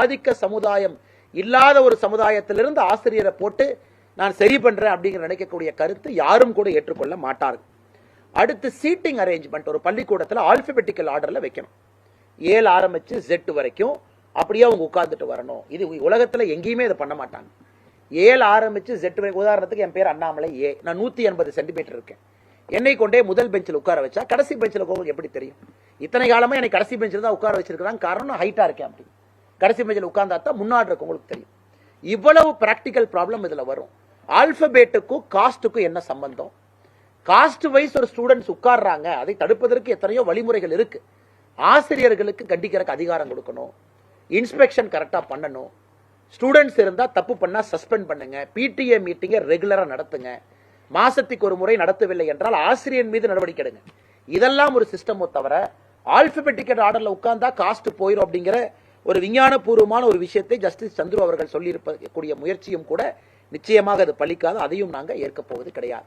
ஆதிக்க சமுதாயம் இல்லாத ஒரு சமுதாயத்திலிருந்து ஆசிரியரை போட்டு நான் சரி பண்றேன் அப்படிங்கிற நினைக்கக்கூடிய கருத்து யாரும் கூட ஏற்றுக்கொள்ள மாட்டார்கள். அடுத்து சீட்டிங் அரேஞ்ச்மெண்ட் ஒரு பள்ளிக்கூடத்தில் ஆல்பபெட்டிக்கல் ஆர்டரில் வைக்கணும். ஏழு ஆரம்பிச்சு ஜெட்டு வரைக்கும் அப்படியே அவங்க உட்கார்ந்துட்டு வரணும். இது உலகத்தில் எங்கேயுமே இதை பண்ண மாட்டாங்க. ஏழு ஆரம்பிச்சு செட்டு வரைக்கும் உதாரணத்துக்கு என் பேர் அண்ணாமலை ஏ. நான் நூற்றி எண்பது சென்டிமீட்டர் இருக்கேன். என்னை கொண்டே முதல் பெஞ்சில் உட்கார வச்சா கடைசி பெஞ்சில் உங்களுக்கு எப்படி தெரியும்? இத்தனை காலமாக என்னை கடைசி பெஞ்சில் தான் உட்கார வச்சிருக்கிறாங்க. காரணம் ஹைட்டாக இருக்கேன் அப்படி. கடைசி மேஜில் உட்கார்ந்தா தான் முன்னாடி இருக்கு உங்களுக்கு தெரியும். இவ்வளவு ப்ராக்டிக்கல் ப்ராப்ளம் இதில் வரும். ஆல்பபேட்டுக்கும் காஸ்ட்டுக்கும் என்ன சம்பந்தம்? காஸ்ட் வைஸ் ஒரு ஸ்டூடெண்ட்ஸ் உட்கார்றாங்க. அதை தடுப்பதற்கு எத்தனையோ வழிமுறைகள் இருக்கு. ஆசிரியர்களுக்கு கண்டிக்கிறக்கு அதிகாரம் கொடுக்கணும். இன்ஸ்பெக்ஷன் கரெக்டாக பண்ணணும். ஸ்டூடெண்ட்ஸ் இருந்தால் தப்பு பண்ணால் சஸ்பெண்ட் பண்ணுங்க. பிடிஏ மீட்டிங்கை ரெகுலராக நடத்துங்க. மாசத்துக்கு ஒரு முறை நடத்தவில்லை என்றால் ஆசிரியர் மீது நடவடிக்கை எடுங்க. இதெல்லாம் ஒரு சிஸ்டமோ தவிர ஆல்பபெட்டிக்கல் ஆர்டரில் உட்கார்ந்தா காஸ்ட் போயிடும் அப்படிங்கிற ஒரு விஞ்ஞானபூர்வமான ஒரு விஷயத்தை ஜஸ்டிஸ் சந்துரு அவர்கள் சொல்லியிருக்கக்கூடிய முயற்சியும் கூட நிச்சயமாக அது பலிக்காது அதையும் நாங்க ஏற்கப் போவது கிடையாது.